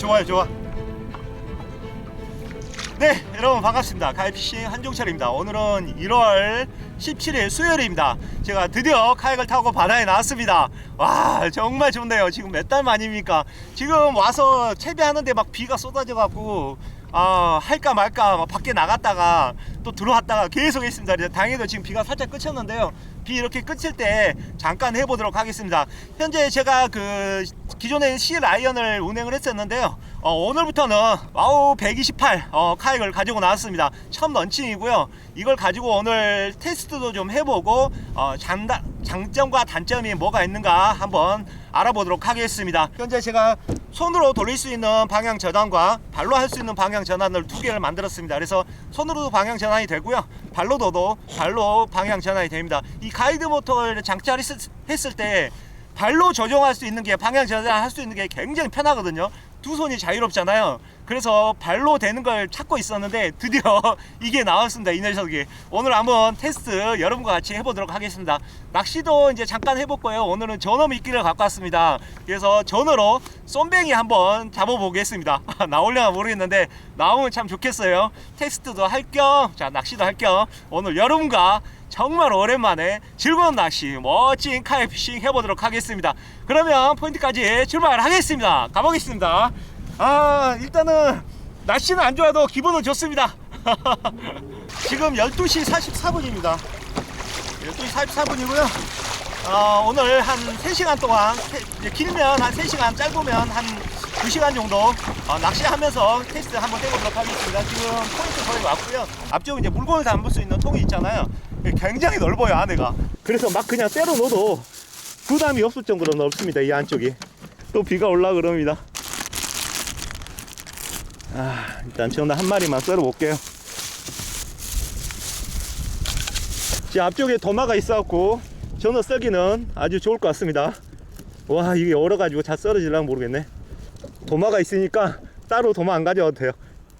좋아요 좋아. 네 여러분 반갑습니다. 가이피싱 한종철입니다. 오늘은 1월 17일 수요일입니다. 제가 드디어 카약을 타고 바다에 나왔습니다. 와 정말 좋네요. 지금 몇 달 만입니까? 지금 와서 채비하는데 막 비가 쏟아져 갖고 아 할까 말까 막 밖에 나갔다가 또 들어왔다가 계속 그래서 다행히도 지금 비가 살짝 그쳤는데요 비 이렇게 그칠 때 잠깐 해보도록 하겠습니다. 현재 제가 그 기존에 C 라이언을 운행을 했었는데요. 어, 오늘부터는 와우 128 어, 카약을 가지고 나왔습니다. 처음 런칭이고요. 이걸 가지고 오늘 테스트도 좀 해보고 어, 장다, 장점과 단점이 뭐가 있는가 한번 알아보도록 하겠습니다. 현재 제가 손으로 돌릴 수 있는 방향 전환과 발로 할 수 있는 방향 전환을 두 개를 만들었습니다 그래서 손으로도 방향 전환이 되고요 발로도 발로 방향 전환이 됩니다 이 가이드 모터를 장착했을 때 발로 조정할 수 있는 게 방향 전환할 수 있는 게 굉장히 편하거든요. 두 손이 자유롭잖아요. 그래서 발로 되는 걸 찾고 있었는데 드디어 이게 나왔습니다. 이 녀석이. 오늘 한번 테스트 여러분과 같이 해보도록 하겠습니다. 낚시도 이제 잠깐 해볼 거예요. 오늘은 전어 미끼를 갖고 왔습니다. 그래서 전어로 쏨뱅이 한번 잡아보겠습니다. 나올려나 모르겠는데 나오면 참 좋겠어요. 테스트도 할 겸, 자 낚시도 할 겸 오늘 여러분과 정말 오랜만에 즐거운 낚시, 멋진 카이피싱 해보도록 하겠습니다. 그러면 포인트까지 출발하겠습니다. 가보겠습니다. 아, 일단은 날씨는 안 좋아도 기분은 좋습니다. 지금 12시 44분입니다. 12시 44분이고요. 어, 오늘 한 3시간 동안, 길면 한 3시간, 짧으면 한 2시간 정도 어, 낚시하면서 테스트 한번 해보도록 하겠습니다. 지금 포인트 거의 왔고요. 앞쪽에 이제 물건을 담을 수 있는 통이 있잖아요. 굉장히 넓어요, 안에가. 그래서 막 그냥 때려 넣어도 부담이 없을 정도로 넓습니다, 이 안쪽이. 또 비가 올라 그럽니다. 아, 일단 저는 한 마리만 썰어 볼게요. 지금 앞쪽에 도마가 있어갖고 전어 썰기는 아주 좋을 것 같습니다. 와, 이게 얼어가지고 잘 썰어질랑 모르겠네. 도마가 있으니까 따로 도마 안 가져와도 돼요.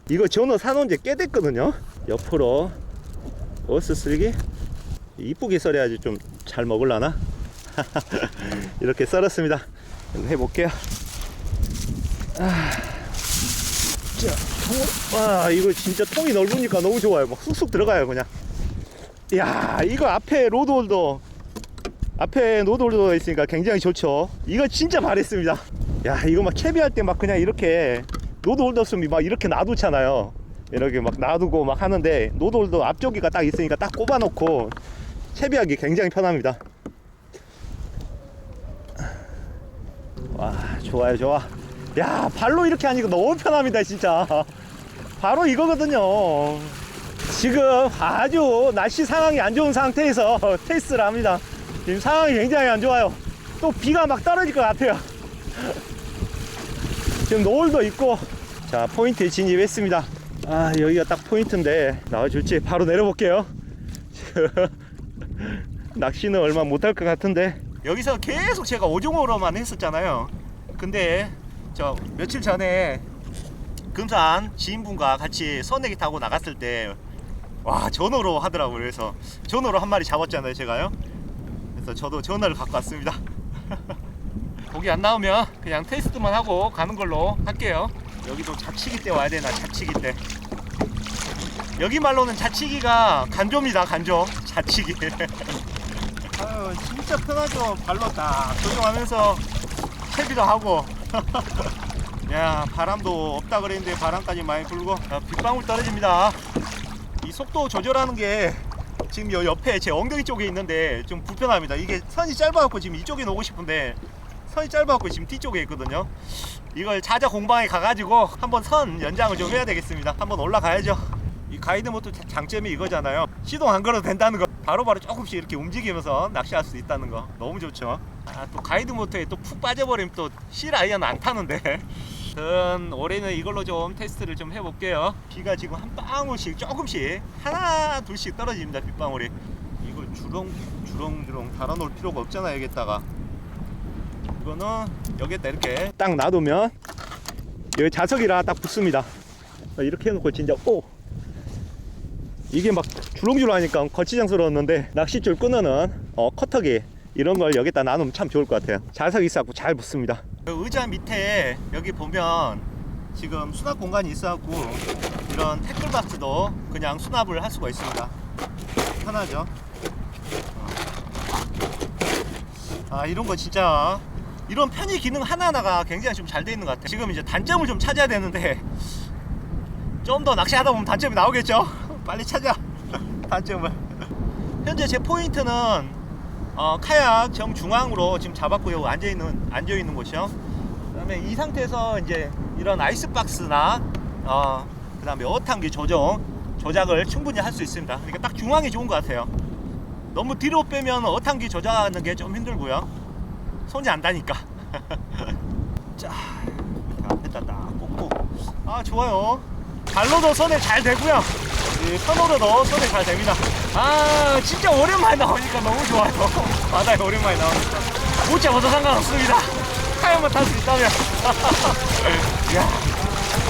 이거 전어 사놓은 지 꽤 됐거든요. 옆으로 어스 쓰기 이쁘게 썰어야지 좀 잘 먹을라나? 이렇게 썰었습니다. 해볼게요. 아, 자, 통, 와, 이거 진짜 통이 넓으니까 너무 좋아요. 막 쑥쑥 들어가요, 그냥. 야, 이거 앞에 로드홀더, 앞에 로드홀더 있으니까 굉장히 좋죠. 이거 진짜 잘했습니다. 야, 이거 막 채비할 때 막 그냥 이렇게 로드홀더 쓰면 막 이렇게 놔두잖아요. 이렇게 막 놔두고 막 하는데 노드홀더 앞쪽이가 딱 있으니까 딱 꼽아놓고 채비하기 굉장히 편합니다. 와 좋아요 좋아. 야 발로 이렇게 하니까 너무 편합니다 진짜. 바로 이거거든요. 지금 아주 날씨 상황이 안 좋은 상태에서 테스트를 합니다. 지금 상황이 굉장히 안 좋아요. 또 비가 막 떨어질 것 같아요. 지금 노을도 있고 자 포인트에 진입했습니다. 아 여기가 딱 포인트인데 나와줄지 바로 내려볼게요 낚시는 얼마 못할 것 같은데 여기서 계속 제가 오종으로만 했었잖아요 근데 저 며칠 전에 금산 지인분과 같이 선내기 타고 나갔을 때 와 전어로 하더라고요. 그래서 전어로 한 마리 잡았잖아요 제가요. 그래서 저도 전어를 갖고 왔습니다. 고기 안 나오면 그냥 테스트만 하고 가는 걸로 할게요. 여기도 자치기 때 와야 되나 자치기 때. 여기 말로는 자치기가 간조입니다 간조. 자치기. 아유 진짜 편하죠 발로 딱. 조정하면서 채비도 하고 야 바람도 없다 그랬는데 바람까지 많이 불고 야, 빗방울 떨어집니다 이 속도 조절하는 게 지금 요 옆에 제 엉덩이 쪽에 있는데 좀 불편합니다 이게 선이 짧아갖고 지금 이쪽에 놓고 싶은데 선이 짧아갖고 지금 뒤쪽에 있거든요 이걸 자자 공방에 가가지고 한번 선 연장을 좀 해야 되겠습니다. 한번 올라가야죠. 이 가이드 모터 자- 장점이 이거잖아요. 시동 안 걸어도 된다는 거. 바로바로 조금씩 이렇게 움직이면서 낚시할 수 있다는 거. 너무 좋죠. 아, 또 가이드 모터에 또 푹 빠져버리면 또 실아이언 안 타는데. 전 올해는 이걸로 좀 테스트를 좀 해볼게요. 비가 지금 한 방울씩 조금씩 하나 둘씩 떨어집니다. 빗방울이. 이걸 주렁 주렁 주렁 달아놓을 필요가 없잖아요. 여기다가. 이거는 여기다 이렇게 딱 놔두면 여기 자석이라 딱 붙습니다 이렇게 해놓고 진짜 오 이게 막 주렁주렁하니까 거치장스러웠는데 낚싯줄 끄는 어, 커터기 이런 걸 여기다 놔놓으면 참 좋을 것 같아요 자석이 있어갖고 잘 붙습니다 의자 밑에 여기 보면 지금 수납 공간이 있어갖고 이런 태클박스도 그냥 수납을 할 수가 있습니다. 편하죠. 아 이런 거 진짜 이런 편의 기능 하나하나가 굉장히 좀 잘 돼 있는 것 같아요. 지금 이제 단점을 좀 찾아야 되는데 좀 더 낚시하다 보면 단점이 나오겠죠? 빨리 찾아 단점을. 현재 제 포인트는 어, 카약 정중앙으로 지금 잡았고요. 앉아 있는 앉아 있는 곳이요. 그 다음에 이 상태에서 이제 이런 아이스박스나 어, 그 다음에 어탕기 조정 조작을 충분히 할 수 있습니다. 그러니까 딱 중앙이 좋은 것 같아요. 너무 뒤로 빼면 어탕기 조작하는 게 좀 힘들고요. 손이 안 다니까. 자, 앞에다 딱 꽂고. 아, 좋아요. 발로도 손에 잘 되고요. 이 선으로도 손에 잘 됩니다. 아, 진짜 오랜만에 나오니까 너무 좋아요. 바다에 오랜만에 나오니까. 못 잡아도 상관없습니다. 카약만 탈 수 있다면. 이야,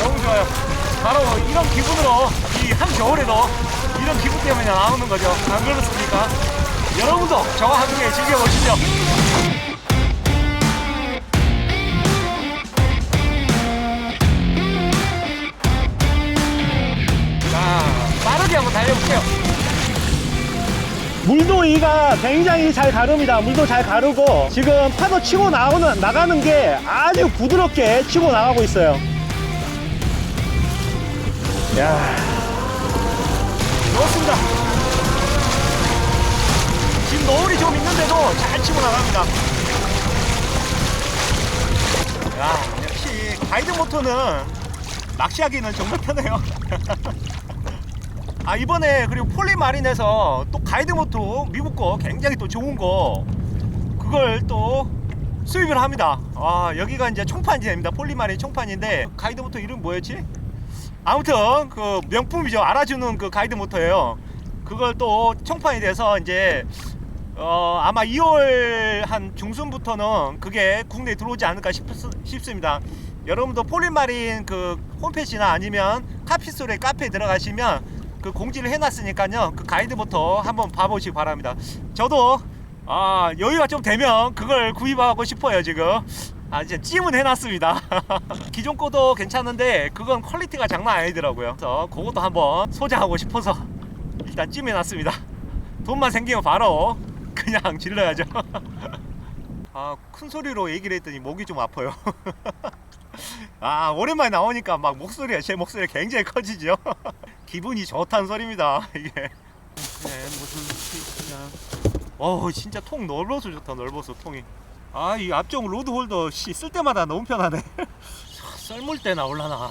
너무 좋아요. 바로 이런 기분으로 이 한겨울에도 이런 기분 때문에 나오는 거죠. 안 그렇습니까? 여러분도 저와 함께 즐겨보시죠. 한번 달려볼게요. 물도 이가 굉장히 잘 가릅니다. 물도 잘 가르고 지금 파도 치고 나오는 나가는 게 아주 부드럽게 치고 나가고 있어요. 야, 좋습니다. 지금 노을이 좀 있는데도 잘 치고 나갑니다. 야, 역시 가이드 모터는 낚시하기는 정말 편해요. 아, 이번에 그리고 폴리마린에서 또 가이드 모터 미국 거 굉장히 또 좋은 거 그걸 또 수입을 합니다. 아, 여기가 이제 총판지입니다. 폴리마린 총판인데 가이드 모터 이름 뭐였지? 아무튼 그 명품이죠. 알아주는 그 가이드 모터예요. 그걸 또 청판이 돼서 이제 어 아마 2월 한 중순부터는 그게 국내에 들어오지 않을까 싶, 싶습니다. 여러분도 폴리마린 그 홈페이지나 아니면 카피솔의 카페에 들어가시면 그 공지를 해놨으니까요. 그 가이드 모터 한번 봐보시기 바랍니다. 저도 아 여유가 좀 되면 그걸 구입하고 싶어요 지금. 아 이제 찜은 해놨습니다. 기존 거도 괜찮은데 그건 퀄리티가 장난 아니더라고요. 그래서 그것도 한번 소장하고 싶어서 일단 찜해놨습니다. 돈만 생기면 바로 그냥 질러야죠. 아 큰 소리로 얘기를 했더니 목이 좀 아파요. 아 오랜만에 나오니까 막 목소리가 제 목소리가 굉장히 커지죠. 기분이 좋다는 소리입니다. 이게. 네 무슨 그냥. 어 진짜 통 넓어서 좋다 넓어서 통이. 아 이 앞쪽 로드 홀더 씨 쓸 때마다 너무 편하네. 썰물 때 나올라나.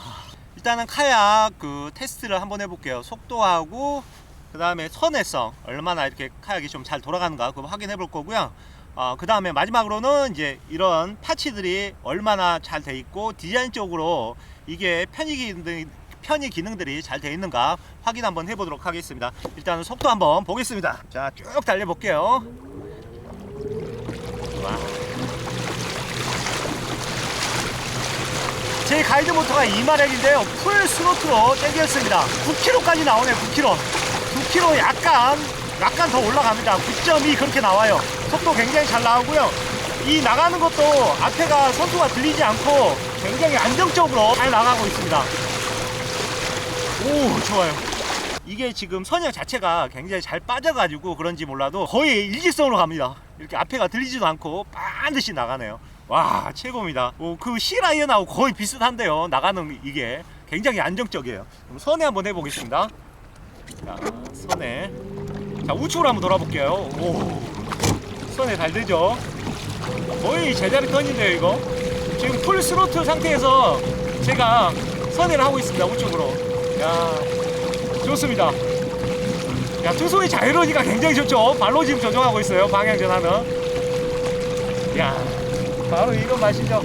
일단은 카약 그 테스트를 한번 해볼게요. 속도하고 그 다음에 선회성 얼마나 이렇게 카약이 좀 잘 돌아가는가 그거 확인해 볼 거고요. 어, 그 다음에 마지막으로는 이제 이런 파츠들이 얼마나 잘 돼 있고 디자인적으로 이게 편의 기능 편의 기능들이 잘 돼 있는가 확인 한번 해보도록 하겠습니다. 일단은 속도 한번 보겠습니다. 자, 쭉 달려볼게요. 와. 제 가이드 모터가 이마력인데요. 풀 스로트로 당겼습니다. 9km까지 나오네요. 9km. 9km 약간 약간 더 올라갑니다. 9.2 그렇게 나와요. 속도 굉장히 잘 나오고요. 이 나가는 것도 앞에가 선수가 들리지 않고 굉장히 안정적으로 잘 나가고 있습니다. 오 좋아요. 이게 지금 선형 자체가 굉장히 잘 빠져가지고 그런지 몰라도 거의 일직선으로 갑니다. 이렇게 앞에가 들리지도 않고 반드시 나가네요. 와 최고입니다. 오, 그 시라이언하고 거의 비슷한데요. 나가는 이게 굉장히 안정적이에요. 그럼 선에 한번 해보겠습니다. 자 선에 자 우측으로 한번 돌아볼게요. 오 선에 잘 되죠? 거의 제자리 턴인데요 이거. 지금 풀 스로틀 상태에서 제가 선회를 하고 있습니다 우측으로. 야 좋습니다. 야, 두 손이 자유로우니까 굉장히 좋죠. 발로 지금 조정하고 있어요. 방향 전환은. 야, 바로 이거 마시죠.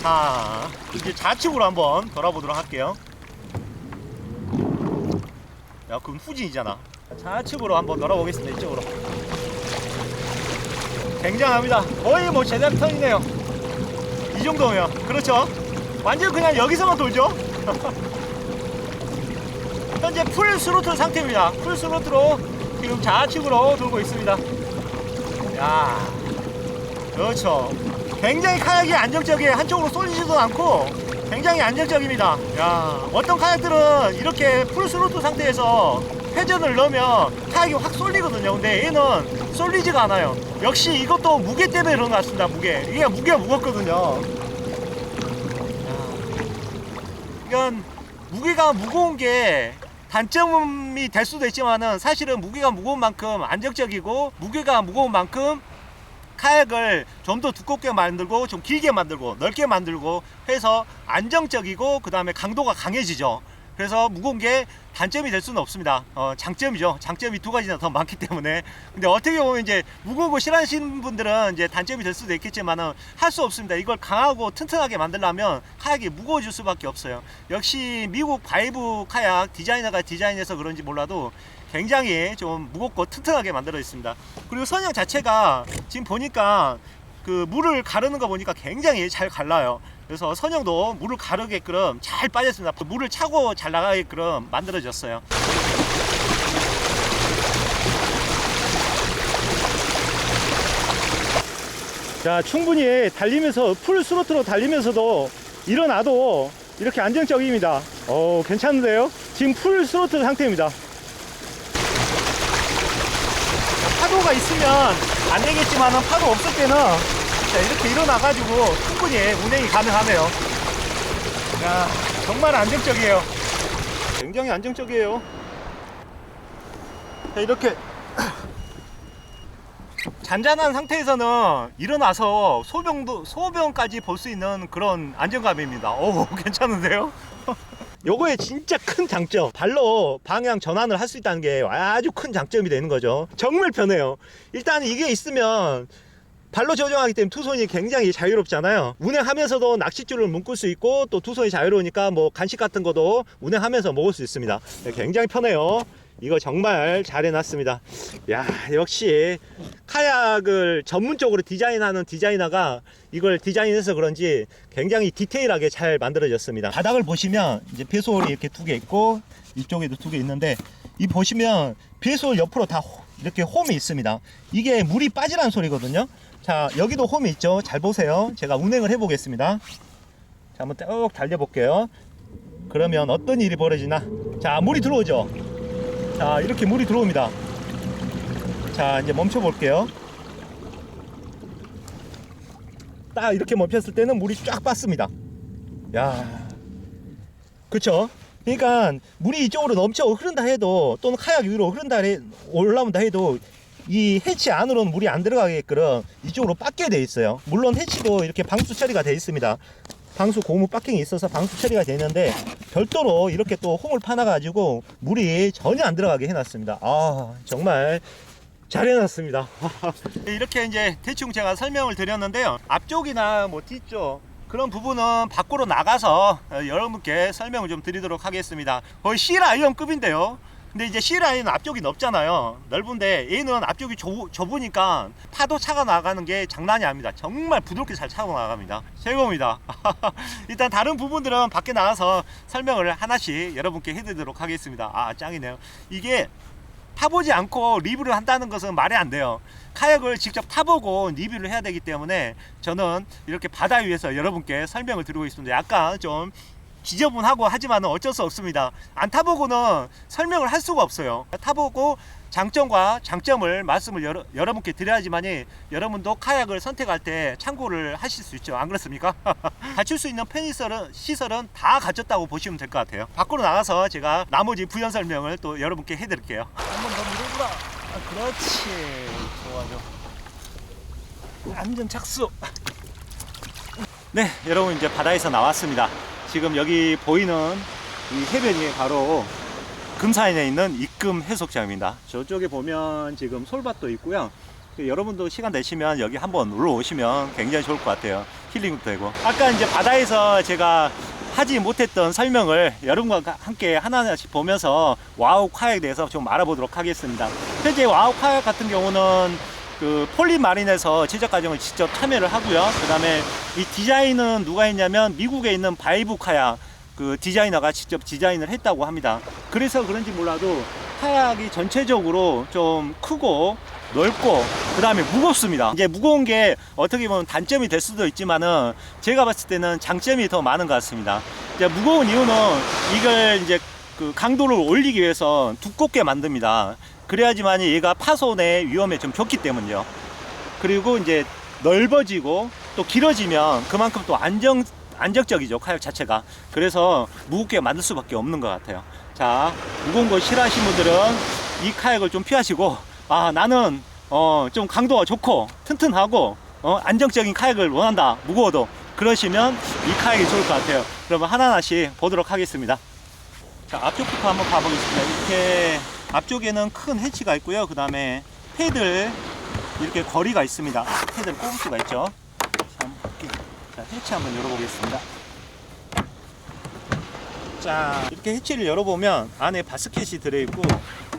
자, 이제 좌측으로 한번 돌아보도록 할게요. 야, 그건 후진이잖아. 좌측으로 한번 돌아보겠습니다. 이쪽으로. 굉장합니다. 거의 뭐 제자리 턴이네요. 이 정도면. 그렇죠. 완전 그냥 여기서만 돌죠. 현재 풀 스로틀 상태입니다. 풀 스로틀로 지금 좌측으로 돌고 있습니다. 야, 그렇죠. 굉장히 카약이 안정적이에요. 한쪽으로 쏠리지도 않고 굉장히 안정적입니다. 야, 어떤 카약들은 이렇게 풀스로트 상태에서 회전을 넣으면 카약이 확 쏠리거든요. 근데 얘는 쏠리지가 않아요. 역시 이것도 무게 때문에 그런 것 같습니다. 무게. 이게 무게가 무겁거든요. 이건 무게가 무거운 게 단점이 될 수도 있지만은 사실은 무게가 무거운 만큼 안정적이고 무게가 무거운 만큼 카약을 좀 더 두껍게 만들고 좀 길게 만들고 넓게 만들고 해서 안정적이고 그 다음에 강도가 강해지죠. 그래서 무거운 게 단점이 될 수는 없습니다. 어, 장점이죠. 장점이 두 가지나 더 많기 때문에. 근데 어떻게 보면 이제 무거운 거 싫어하시는 분들은 이제 단점이 될 수도 있겠지만은 할 수 없습니다. 이걸 강하고 튼튼하게 만들려면 카약이 무거워질 수밖에 없어요. 역시 미국 바이브 카약 디자이너가 디자인해서 그런지 몰라도 굉장히 좀 무겁고 튼튼하게 만들어 있습니다. 그리고 선형 자체가 지금 보니까 그 물을 가르는 거 보니까 굉장히 잘 갈라요. 그래서 선형도 물을 가르게끔 잘 빠졌습니다. 물을 차고 잘 나가게끔 만들어졌어요. 자, 충분히 달리면서 풀 스로트로 달리면서도 일어나도 이렇게 안정적입니다. 어, 괜찮은데요? 지금 풀 스로트 상태입니다. 파도가 있으면 안 되겠지만은 파도 없을 때는 자, 이렇게 일어나가지고 충분히 운행이 가능하네요. 야, 정말 안정적이에요. 굉장히 안정적이에요. 자, 이렇게 잔잔한 상태에서는 일어나서 소변도 소변까지 볼 수 있는 그런 안정감입니다. 오, 괜찮은데요? 요거의 진짜 큰 장점. 발로 방향 전환을 할 수 있다는 게 아주 큰 장점이 되는 거죠. 정말 편해요. 일단 이게 있으면 발로 조정하기 때문에 두 손이 굉장히 자유롭잖아요. 운행하면서도 낚싯줄을 묶을 수 있고 또 두 손이 자유로우니까 뭐 간식 같은 것도 운행하면서 먹을 수 있습니다. 네, 굉장히 편해요 이거 정말 잘 해놨습니다 야 역시 카약을 전문적으로 디자인하는 디자이너가 이걸 디자인해서 그런지 굉장히 디테일하게 잘 만들어졌습니다. 바닥을 보시면 이제 배솔이 이렇게 두 개 있고 이쪽에도 두 개 있는데 이 보시면 배솔 옆으로 다 호- 이렇게 홈이 있습니다. 이게 물이 빠지라는 소리거든요. 자 여기도 홈이 있죠. 잘 보세요. 제가 운행을 해 보겠습니다. 자 한번 쭉 달려 볼게요. 그러면 어떤 일이 벌어지나? 자 물이 들어오죠. 자 이렇게 물이 들어옵니다. 자 이제 멈춰 볼게요. 딱 이렇게 멈췄을 때는 물이 쫙 빠습니다. 야 그쵸? 그러니까 물이 이쪽으로 넘쳐 흐른다 해도 또는 카약 위로 흐른다 해 올라온다 해도 이 해치 안으로는 물이 안 들어가게끔 이쪽으로 빠게 돼 있어요. 물론 해치도 이렇게 방수 처리가 돼 있습니다 방수 고무 박킹이 있어서 방수 처리가 되는데 별도로 이렇게 또 홈을 파놔 가지고 물이 전혀 안 들어가게 해놨습니다 아 정말 잘 해놨습니다. 이렇게 이제 대충 제가 설명을 드렸는데요. 앞쪽이나 뭐 뒤쪽 그런 부분은 밖으로 나가서 어, 여러분께 설명을 좀 드리도록 하겠습니다. 거의 C 라이언급인데요. 근데 이제 C 라이언은 앞쪽이 넓잖아요. 넓은데 얘는 앞쪽이 좁, 좁으니까 파도 차가 나가는 게 장난이 아닙니다. 정말 부드럽게 잘 차고 나갑니다. 최고입니다. 일단 다른 부분들은 밖에 나가서 설명을 하나씩 여러분께 해드리도록 하겠습니다. 아 짱이네요. 이게 타보지 않고 리뷰를 한다는 것은 말이 안 돼요. 카약을 직접 타보고 리뷰를 해야 되기 때문에 저는 이렇게 바다 위에서 여러분께 설명을 드리고 있습니다. 약간 좀 지저분하고 하지만 어쩔 수 없습니다. 안 타보고는 설명을 할 수가 없어요. 타보고 장점과 장점을 말씀을 여러, 여러분께 드려야지만이 여러분도 카약을 선택할 때 참고를 하실 수 있죠. 안 그렇습니까? 갖출 수 있는 편의시설은 시설은 다 갖췄다고 보시면 될 것 같아요. 밖으로 나가서 제가 나머지 부연 설명을 또 여러분께 해드릴게요. 한 번 더 밀어주라. 아, 그렇지. 좋아, 좋아. 안전 착수. 네, 여러분 이제 바다에서 나왔습니다. 지금 여기 보이는 이 해변이 바로 금산에 있는 입금 해수욕장입니다. 저쪽에 보면 지금 솔밭도 있고요. 그 여러분도 시간 되시면 여기 한번 놀러 오시면 굉장히 좋을 것 같아요. 힐링도 되고. 아까 이제 바다에서 제가 하지 못했던 설명을 여러분과 함께 하나하나씩 보면서 와우 카약에 대해서 좀 알아보도록 하겠습니다. 현재 와우 카약 같은 경우는 그 폴리마린에서 제작 과정을 직접 참여를 하고요. 그 다음에 이 디자인은 누가 했냐면 미국에 있는 바이브 카약 그 디자이너가 직접 디자인을 했다고 합니다. 그래서 그런지 몰라도 카약이 전체적으로 좀 크고 넓고 그 다음에 무겁습니다. 이제 무거운 게 어떻게 보면 단점이 될 수도 있지만은 제가 봤을 때는 장점이 더 많은 것 같습니다. 이제 무거운 이유는 이걸 이제 그 강도를 올리기 위해서 두껍게 만듭니다. 그래야지만 얘가 파손의 위험에 좀 좋기 때문이요. 그리고 이제 넓어지고 또 길어지면 그만큼 또 안정 안정적이죠 카약 자체가. 그래서 무겁게 만들 수밖에 없는 것 같아요. 자 무거운 거 싫어하시는 분들은 이 카약을 좀 피하시고 아 나는 어 좀 강도가 좋고 튼튼하고 어 안정적인 카약을 원한다 무거워도 그러시면 이 카약이 좋을 것 같아요. 그러면 하나하나씩 보도록 하겠습니다. 자 앞쪽부터 한번 가보겠습니다. 이렇게 앞쪽에는 큰 해치가 있고요. 그 다음에 패들 이렇게 거리가 있습니다. 패드를 꼽을 수가 있죠. 자, 해치 한번 열어보겠습니다. 자 이렇게 해치를 열어보면 안에 바스켓이 들어있고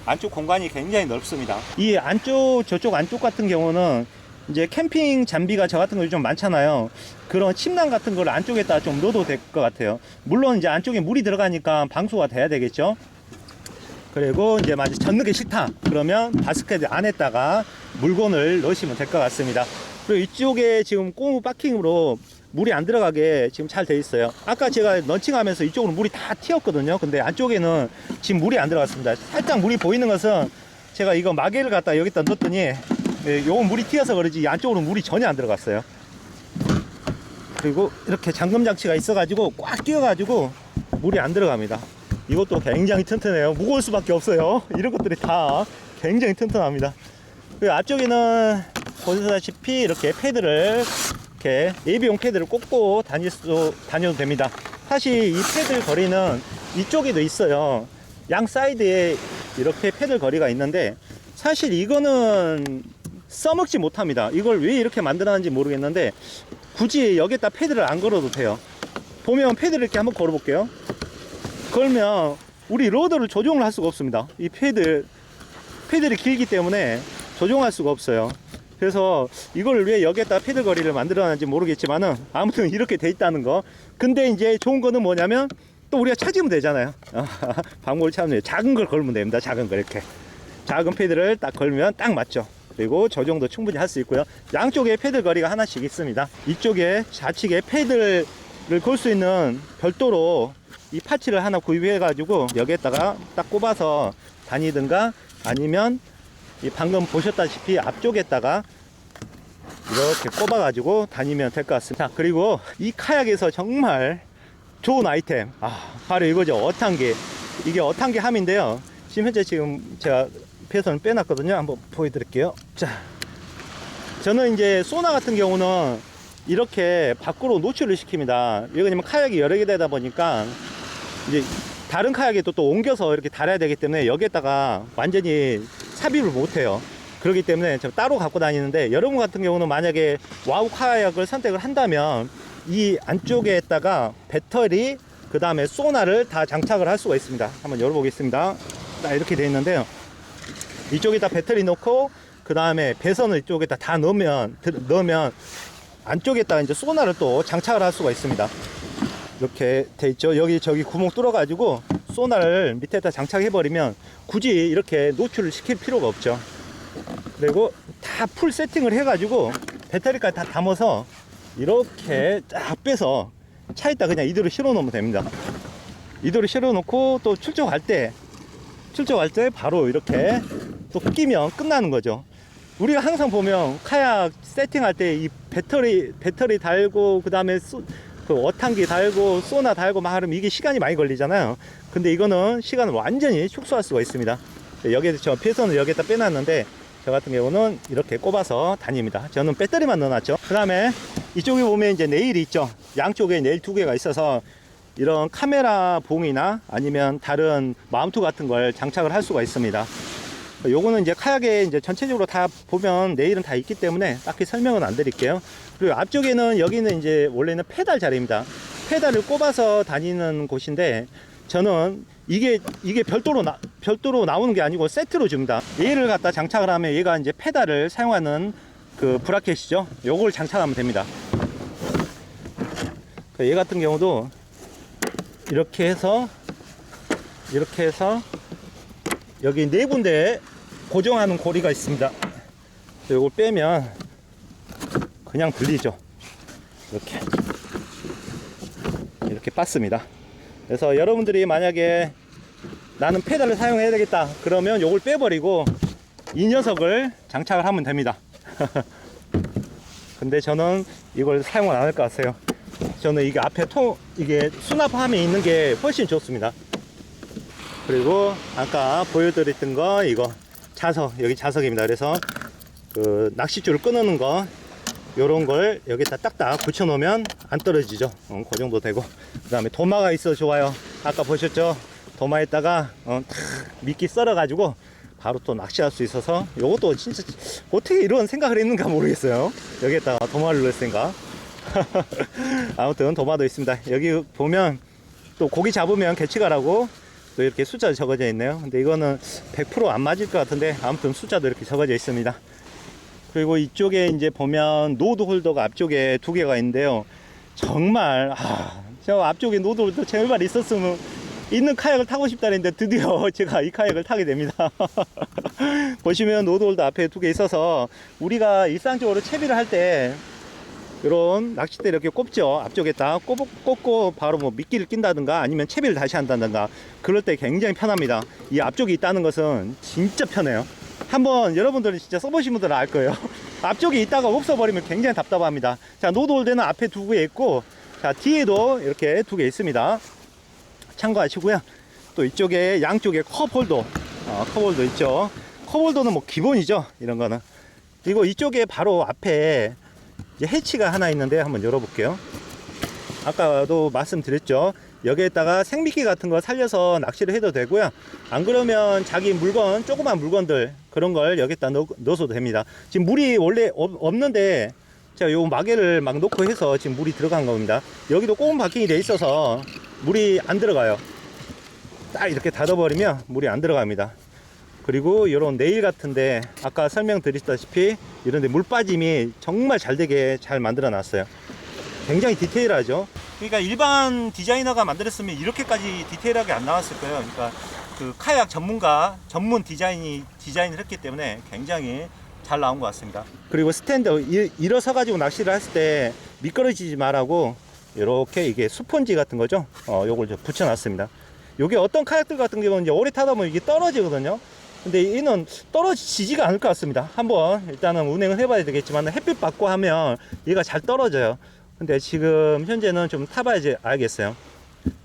안쪽 공간이 굉장히 넓습니다. 이 안쪽 저쪽 안쪽 같은 경우는 이제 캠핑 장비가 저 같은 거 좀 많잖아요. 그런 침낭 같은 걸 안쪽에다 좀 넣어도 될 것 같아요. 물론 이제 안쪽에 물이 들어가니까 방수가 돼야 되겠죠 그리고 이제 만약 젖는 게 싫다. 그러면 바스켓 안에다가 물건을 넣으시면 될 것 같습니다. 그리고 이쪽에 지금 꼬무 파킹으로 물이 안 들어가게 지금 잘 돼 있어요. 아까 제가 런칭하면서 이쪽으로 물이 다 튀었거든요. 근데 안쪽에는 지금 물이 안 들어갔습니다. 살짝 물이 보이는 것은 제가 이거 마개를 갖다 여기다 넣었더니 예, 요건 물이 튀어서 그러지 이 안쪽으로 물이 전혀 안 들어갔어요. 그리고 이렇게 잠금 장치가 있어 가지고 꽉 끼워 가지고 물이 안 들어갑니다 이것도 굉장히 튼튼해요. 무거울 수밖에 없어요. 이런 것들이 다 굉장히 튼튼합니다. 그리고 앞쪽에는 보시다시피 이렇게 패드를 이렇게 예비용 패드를 꽂고 다닐 수, 다녀도 됩니다. 사실 이 패드 거리는 이쪽에도 있어요. 양 사이드에 이렇게 패드 거리가 있는데 사실 이거는 써먹지 못합니다. 이걸 왜 이렇게 만들었는지 모르겠는데 굳이 여기다 패드를 안 걸어도 돼요. 보면 패드를 이렇게 한번 걸어 볼게요 걸면 우리 로더를 조정을 할 수가 없습니다. 이 패드 패드를 길기 때문에 조정할 수가 없어요. 그래서 이걸 왜 여기에다 패드 거리를 만들어놨는지 모르겠지만은 아무튼 이렇게 돼 있다는 거. 근데 이제 좋은 거는 뭐냐면 또 우리가 찾으면 되잖아요. 방법을 찾으면. 작은 걸 걸면 됩니다. 작은 거 이렇게. 작은 패드를 딱 걸면 딱 맞죠. 그리고 저 정도 충분히 할 수 있고요. 양쪽에 패드 거리가 하나씩 있습니다. 이쪽에 좌측에 패드를 걸수 있는 별도로 이 파츠를 하나 구입해 가지고 여기에다가 딱 꼽아서 다니든가 아니면 이 방금 보셨다시피 앞쪽에다가 이렇게 꼽아 가지고 다니면 될 것 같습니다. 자, 그리고 이 카약에서 정말 좋은 아이템. 아 바로 이거죠. 어탕기. 이게 어탕기 함인데요. 지금 현재 지금 제가 배선을 빼놨거든요. 한번 보여드릴게요. 자 저는 이제 소나 같은 경우는 이렇게 밖으로 노출을 시킵니다. 왜냐면 카약이 여러 개 되다 보니까 이제 다른 카약에도 또 옮겨서 이렇게 달아야 되기 때문에 여기에다가 완전히 삽입을 못해요. 그렇기 때문에 저 따로 갖고 다니는데 여러분 같은 경우는 만약에 와우 카약을 선택을 한다면 이 안쪽에다가 배터리 그 다음에 소나를 다 장착을 할 수가 있습니다. 한번 열어보겠습니다. 딱 이렇게 되어 있는데요. 이쪽에다 배터리 넣고 그 다음에 배선을 이쪽에다 다 넣으면 들- 넣으면 안쪽에다 이제 소나를 또 장착을 할 수가 있습니다 이렇게 돼 있죠. 여기 저기 구멍 뚫어 가지고 소나를 밑에다 장착해 버리면 굳이 이렇게 노출을 시킬 필요가 없죠. 그리고 다 풀 세팅을 해 가지고 배터리까지 다 담아서 이렇게 쫙 빼서 차에다 그냥 이대로 실어 놓으면 됩니다. 이대로 실어 놓고 또 출적할 때 출적할 때 바로 이렇게 또 끼면 끝나는 거죠. 우리가 항상 보면 카약 세팅할 때 이 배터리 배터리 달고 그 다음에 그 어탕기 달고 소나 달고 막 하면 이게 시간이 많이 걸리잖아요. 근데 이거는 시간을 완전히 축소할 수가 있습니다. 여기에 저 패선을 여기에다 빼놨는데 저 같은 경우는 이렇게 꼽아서 다닙니다. 저는 배터리만 넣어놨죠. 그 다음에 이쪽에 보면 이제 네일이 있죠. 양쪽에 네일 두 개가 있어서 이런 카메라 봉이나 아니면 다른 마운트 같은 걸 장착을 할 수가 있습니다 요거는 이제 카약에 이제 전체적으로 다 보면 네일은 다 있기 때문에 딱히 설명은 안 드릴게요. 그리고 앞쪽에는 여기는 이제 원래는 페달 자리입니다. 페달을 꼽아서 다니는 곳인데 저는 이게 이게 별도로 나, 별도로 나오는 게 아니고 세트로 줍니다. 얘를 갖다 장착을 하면 얘가 이제 페달을 사용하는 그 브라켓이죠. 요걸 장착하면 됩니다. 그얘 같은 경우도 이렇게 해서 이렇게 해서 여기 네 군데 고정하는 고리가 있습니다. 이걸 빼면 그냥 들리죠. 이렇게 이렇게 빠습니다. 그래서 여러분들이 만약에 나는 페달을 사용해야 되겠다 그러면 요걸 빼버리고 이 녀석을 장착을 하면 됩니다. 근데 저는 이걸 사용을 안 할 것 같아요. 저는 이게 앞에 통 이게 수납함에 있는 게 훨씬 좋습니다. 그리고 아까 보여드렸던 거 이거 자석 여기 자석입니다. 그래서 그 낚싯줄을 끊는 거 요런 걸 여기다 딱딱 붙여 놓으면 안 떨어지죠. 어, 그 정도 되고 그 다음에 도마가 있어 좋아요. 아까 보셨죠? 도마에다가 어, 탁 미끼 썰어 가지고 바로 또 낚시할 수 있어서 요것도 진짜 어떻게 이런 생각을 했는가 모르겠어요. 여기에다가 도마를 넣었으니까 아무튼 도마도 있습니다. 여기 보면 또 고기 잡으면 개치가라고 또 이렇게 숫자 적어져 있네요. 근데 이거는 100%안 맞을 것 같은데 아무튼 숫자도 이렇게 적어져 있습니다. 그리고 이쪽에 이제 보면 노드 홀더가 앞쪽에 두 개가 있는데요. 정말 아, 저 앞쪽에 노드 홀더 제발 있었으면 있는 카약을 타고 싶다는데 드디어 제가 이 카약을 타게 됩니다. 보시면 노드 홀더 앞에 두 개 있어서 우리가 일상적으로 채비를 할때 이런 낚싯대 이렇게 꼽죠. 앞쪽에다 꼽, 꼽고 바로 뭐 미끼를 낀다든가 아니면 채비를 다시 한다든가 그럴 때 굉장히 편합니다. 이 앞쪽에 있다는 것은 진짜 편해요. 한번 여러분들은 진짜 써보신 분들은 알 거예요. 앞쪽에 있다가 없어버리면 굉장히 답답합니다. 자, 노드홀드는 앞에 두 개 있고, 자, 뒤에도 이렇게 두 개 있습니다. 참고하시고요. 또 이쪽에 양쪽에 컵홀더, 어, 컵홀더 있죠. 컵홀더는 뭐 기본이죠. 이런 거는. 그리고 이쪽에 바로 앞에 이제 해치가 하나 있는데 한번 열어볼게요. 아까도 말씀드렸죠. 여기에다가 생미끼 같은 거 살려서 낚시를 해도 되고요. 안 그러면 자기 물건, 조그만 물건들 그런 걸 여기다 넣, 넣어도 됩니다. 지금 물이 원래 없, 없는데 제가 요 마개를 막 놓고 해서 지금 물이 들어간 겁니다. 여기도 꼬운 바킹이 돼 있어서 물이 안 들어가요. 딱 이렇게 닫아버리면 물이 안 들어갑니다. 그리고 이런 네일 같은데 아까 설명드렸다시피 이런데 물 빠짐이 정말 잘 되게 잘 만들어 놨어요. 굉장히 디테일하죠. 그러니까 일반 디자이너가 만들었으면 이렇게까지 디테일하게 안 나왔을 거예요. 그러니까 그 카약 전문가 전문 디자인이 디자인을 했기 때문에 굉장히 잘 나온 것 같습니다. 그리고 스탠드 일- 일어서 가지고 낚시를 했을 때 미끄러지지 말라고 이렇게 이게 스펀지 같은 거죠. 어, 요걸 좀 붙여놨습니다. 요게 어떤 카약들 같은 경우는 이제 오래 타다 보면 이게 떨어지거든요. 근데 얘는 떨어지지가 않을 것 같습니다. 한번 일단은 운행을 해봐야 되겠지만 햇빛 받고 하면 얘가 잘 떨어져요. 근데 지금 현재는 좀 타봐야 지 알겠어요.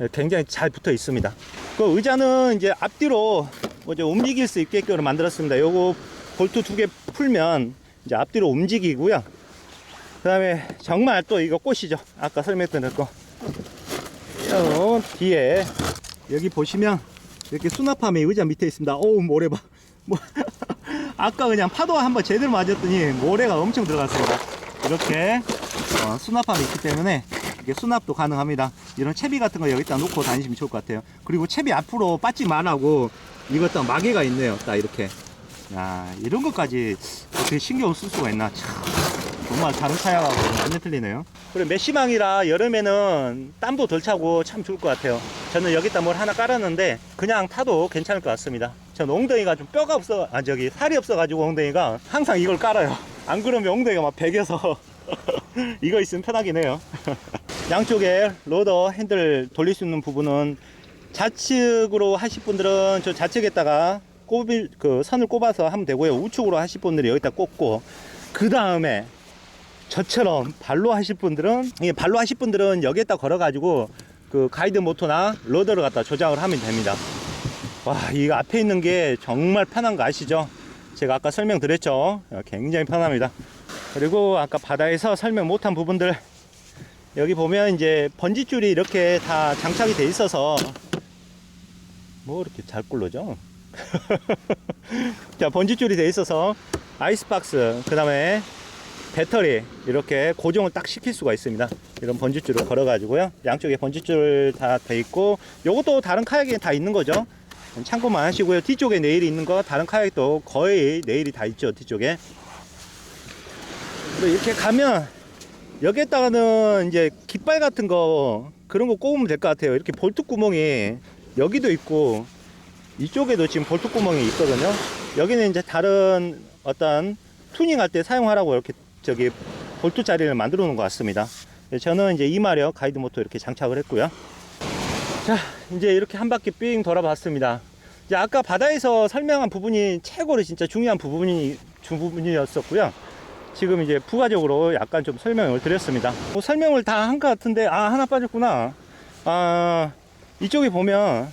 예, 굉장히 잘 붙어 있습니다. 그 의자는 이제 앞뒤로 뭐죠 움직일 수 있게끔 만들었습니다. 요거 볼트 두 개 풀면 이제 앞뒤로 움직이고요. 그 다음에 정말 또 이거 꽃이죠. 아까 설명드린 거. 요 뒤에 여기 보시면 이렇게 수납함이 의자 밑에 있습니다. 어우 모래 봐. 뭐 아까 그냥 파도 한번 제대로 맞았더니 모래가 엄청 들어갔습니다. 이렇게 어, 수납함이 있기 때문에 이게 수납도 가능합니다. 이런 채비 같은 거 여기다 놓고 다니시면 좋을 것 같아요. 그리고 채비 앞으로 빠지 말라고 이것도 마개가 있네요. 딱 이렇게. 야, 이런 것까지 어떻게 신경 쓸 수가 있나. 참, 정말 다른 차량하고 완전 틀리네요. 그리고 메시망이라 여름에는 땀도 덜 차고 참 좋을 것 같아요. 저는 여기다 뭘 하나 깔았는데 그냥 타도 괜찮을 것 같습니다. 전 엉덩이가 좀 뼈가 없어, 아 저기 살이 없어가지고 엉덩이가 항상 이걸 깔아요. 안 그러면 엉덩이가 막 베겨서 이거 있으면 편하긴 해요. 양쪽에 로더 핸들 돌릴 수 있는 부분은 좌측으로 하실 분들은 저 좌측에다가 꼽을 그 선을 꼽아서 하면 되고요. 우측으로 하실 분들이 여기다 꼽고 그 다음에 저처럼 발로 하실 분들은 이 발로 하실 분들은 여기에다 걸어 가지고 그 가이드 모터나 로더를 갖다 조작을 하면 됩니다. 와, 이 앞에 있는 게 정말 편한 거 아시죠? 제가 아까 설명드렸죠? 굉장히 편합니다. 그리고 아까 바다에서 설명 못한 부분들 여기 보면 이제 번지줄이 이렇게 다 장착이 돼 있어서 뭐 이렇게 잘 굴러죠? 자, 번지줄이 돼 있어서 아이스박스, 그 다음에 배터리 이렇게 고정을 딱 시킬 수가 있습니다. 이런 번지줄을 걸어 가지고요. 양쪽에 번지줄 다 돼 있고 요것도 다른 카약에 다 있는 거죠. 참고만 하시고요. 뒤쪽에 네일이 있는 거 다른 카약도 거의 네일이 다 있죠. 뒤쪽에. 이렇게 가면 여기에다가는 이제 깃발 같은 거 그런 거 꼽으면 될 것 같아요. 이렇게 볼트 구멍이 여기도 있고 이쪽에도 지금 볼트 구멍이 있거든요. 여기는 이제 다른 어떤 투닝할 때 사용하라고 이렇게 저기 볼트 자리를 만들어 놓은 것 같습니다. 네, 저는 이제 이마력 가이드 모터 이렇게 장착을 했고요. 자, 이제 이렇게 한 바퀴 삥 돌아봤습니다. 이제 아까 바다에서 설명한 부분이 최고로 진짜 중요한 부분이 주 부분이었었고요. 지금 이제 부가적으로 약간 좀 설명을 드렸습니다. 뭐 설명을 다 한 것 같은데 아 하나 빠졌구나. 아 이쪽에 보면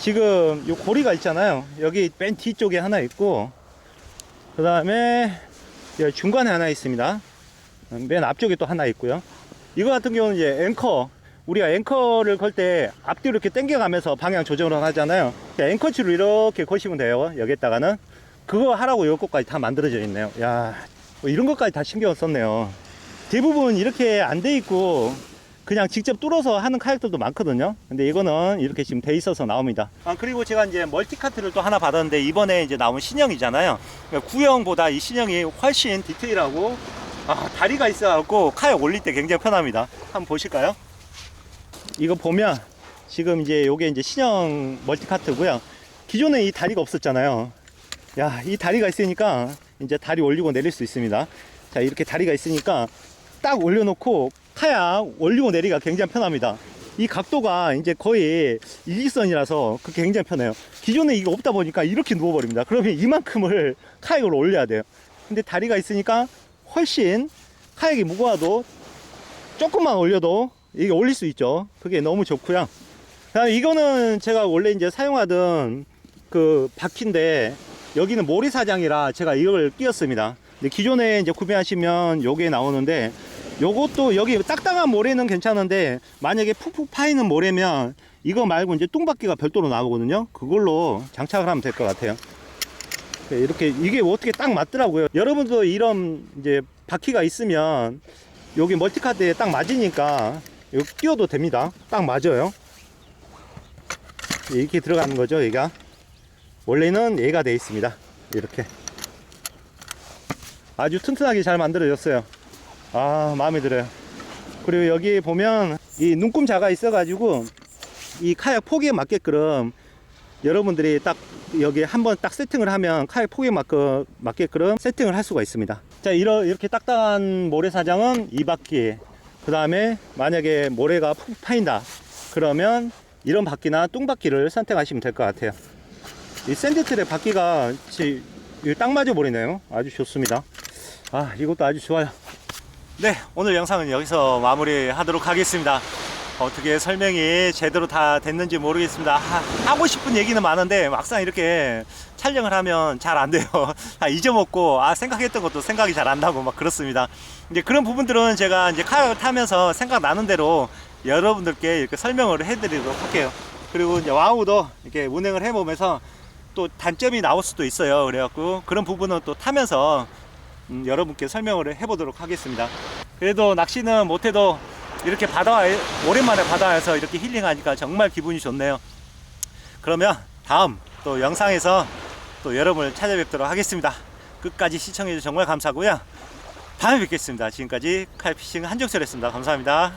지금 요 고리가 있잖아요. 여기 맨 뒤쪽에 하나 있고 그 다음에 중간에 하나 있습니다. 맨 앞쪽에 또 하나 있고요. 이거 같은 경우는 이제 앵커 우리가 앵커를 걸 때 앞뒤로 이렇게 당겨가면서 방향 조정을 하잖아요. 앵커치로 이렇게 거시면 돼요. 여기에다가는 그거 하라고 요것까지 다 만들어져 있네요. 야, 뭐 이런 것까지 다 신경 썼네요. 대부분 이렇게 안 돼 있고 그냥 직접 뚫어서 하는 카약들도 많거든요. 근데 이거는 이렇게 지금 돼 있어서 나옵니다. 아, 그리고 제가 이제 멀티카트를 또 하나 받았는데 이번에 이제 나온 신형이잖아요. 그러니까 구형보다 이 신형이 훨씬 디테일하고 아, 다리가 있어갖고 카약 올릴 때 굉장히 편합니다. 한번 보실까요? 이거 보면 지금 이제 요게 이제 신형 멀티카트고요. 기존에 이 다리가 없었잖아요. 야, 이 다리가 있으니까 이제 다리 올리고 내릴 수 있습니다. 자, 이렇게 다리가 있으니까 딱 올려놓고 카약 올리고 내리기가 굉장히 편합니다. 이 각도가 이제 거의 일직선이라서 그 굉장히 편해요. 기존에 이게 없다 보니까 이렇게 누워버립니다. 그러면 이만큼을 카약으로 올려야 돼요. 근데 다리가 있으니까 훨씬 카약이 무거워도 조금만 올려도 이게 올릴 수 있죠. 그게 너무 좋고요. 이거는 제가 원래 이제 사용하던 그 바퀴인데 여기는 모래사장이라 제가 이걸 끼웠습니다. 기존에 이제 구매하시면 요게 나오는데 요것도 여기 딱딱한 모래는 괜찮은데 만약에 푹푹 파이는 모래면 이거 말고 이제 뚱바퀴가 별도로 나오거든요. 그걸로 장착을 하면 될 것 같아요. 네, 이렇게 이게 어떻게 딱 맞더라고요. 여러분도 이런 이제 바퀴가 있으면 여기 멀티카드에 딱 맞으니까 이거 끼워도 됩니다. 딱 맞아요. 이렇게 들어가는 거죠, 얘가. 원래는 얘가 돼 있습니다. 이렇게. 아주 튼튼하게 잘 만들어졌어요. 아, 마음에 들어요. 그리고 여기 보면 이 눈금자가 있어 가지고 이 카약 폭에 맞게끔 여러분들이 딱 여기 한번 딱 세팅을 하면 카약 폭에 맞게, 맞게끔 세팅을 할 수가 있습니다. 자, 이러, 이렇게 딱딱한 모래사장은 이 바퀴. 그 다음에 만약에 모래가 푹 파인다. 그러면 이런 바퀴나 뚱바퀴를 선택하시면 될 것 같아요. 이 샌드트랩 바퀴가 딱 맞아 버리네요. 아주 좋습니다. 아, 이것도 아주 좋아요. 네, 오늘 영상은 여기서 마무리하도록 하겠습니다. 어떻게 설명이 제대로 다 됐는지 모르겠습니다. 하, 고 싶은 얘기는 많은데 막상 이렇게 촬영을 하면 잘 안 돼요. 아, 잊어먹고 아 생각했던 것도 생각이 잘 안 나고 막 그렇습니다. 이제 그런 부분들은 제가 이제 카약을 타면서 생각나는 대로 여러분들께 이렇게 설명을 해드리도록 할게요. 그리고 이제 와우도 이렇게 운행을 해보면서 또 단점이 나올 수도 있어요. 그래갖고 그런 부분은 또 타면서 음, 여러분께 설명을 해보도록 하겠습니다. 그래도 낚시는 못해도 이렇게 바다 오랜만에 바다에서 이렇게 힐링하니까 정말 기분이 좋네요. 그러면 다음 또 영상에서 또 여러분을 찾아뵙도록 하겠습니다. 끝까지 시청해주셔서 정말 감사하고요. 다음에 뵙겠습니다. 지금까지 칼피싱 한정철이었습니다. 감사합니다.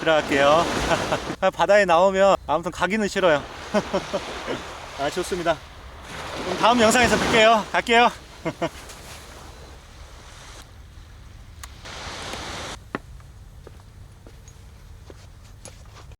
들어갈게요. 바다에 나오면 아무튼 가기는 싫어요. 아 좋습니다. 그럼 다음 영상에서 뵐게요. 갈게요.